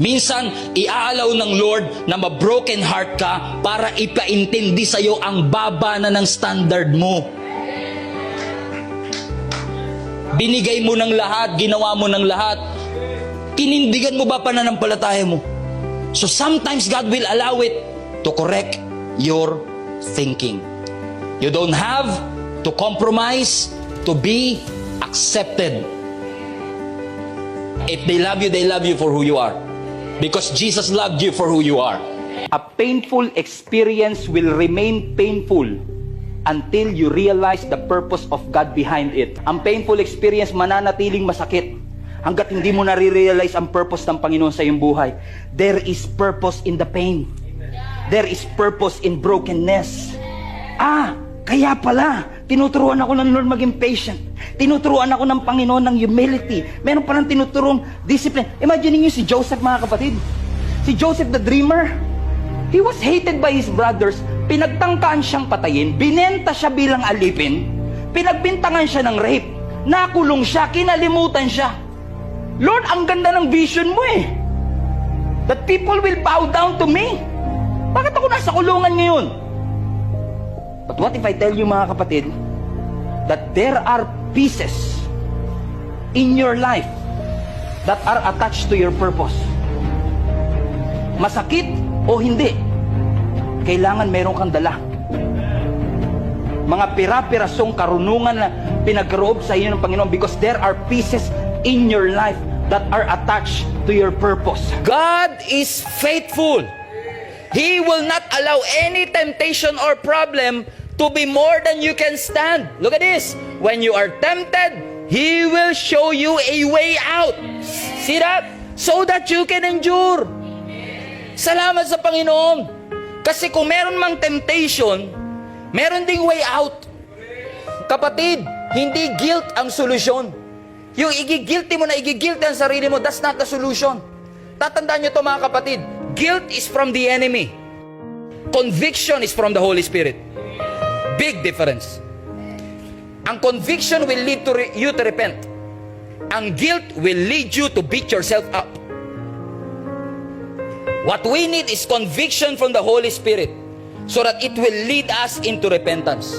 Minsan, iaalaw ng Lord na ma-broken heart ka para ipaintindi sa'yo ang baba na ng standard mo. Binigay mo ng lahat, ginawa mo ng lahat. Tinindigan mo ba pananampalataya mo? So sometimes God will allow it to correct your thinking. You don't have to compromise to be accepted. If they love you, they love you for who you are. Because Jesus loved you for who you are. A painful experience will remain painful until you realize the purpose of God behind it. Ang painful experience mananatiling masakit hanggat hindi mo nare-realize ang purpose ng Panginoon sa iyong buhay. There is purpose in the pain. There is purpose in brokenness. Ah, kaya pala, tinuturuan ako ng Lord maging patient. Tinuturuan ako ng Panginoon ng humility. Meron palang tinuturong discipline. Imagine niyo si Joseph mga kapatid. Si Joseph the dreamer. He was hated by his brothers. Pinagtangkaan siyang patayin. Binenta siya bilang alipin. Pinagbintangan siya ng rape. Nakulong siya. Kinalimutan siya. Lord, ang ganda ng vision mo eh. That people will bow down to me. Bakit ako nasa kulungan ngayon? But what if I tell you mga kapatid, that there are pieces in your life that are attached to your purpose. Masakit o hindi, kailangan meron kang dala. Mga pira-pirasong karunungan na pinagkaroob sa iyo ng Panginoon because there are pieces in your life that are attached to your purpose. God is faithful. He will not allow any temptation or problem to be more than you can stand. Look at this. When you are tempted, He will show you a way out. See that? So that you can endure. Salamat sa Panginoon. Kasi kung meron mang temptation, meron ding way out. Kapatid, hindi guilt ang solusyon. Yung igigilty mo na igigilty ang sarili mo, that's not the solution. Tatandaan nyo to mga kapatid, guilt is from the enemy. Conviction is from the Holy Spirit. Big difference. Ang conviction will lead to re- you to repent. Ang guilt will lead you to beat yourself up. What we need is conviction from the Holy Spirit so that it will lead us into repentance.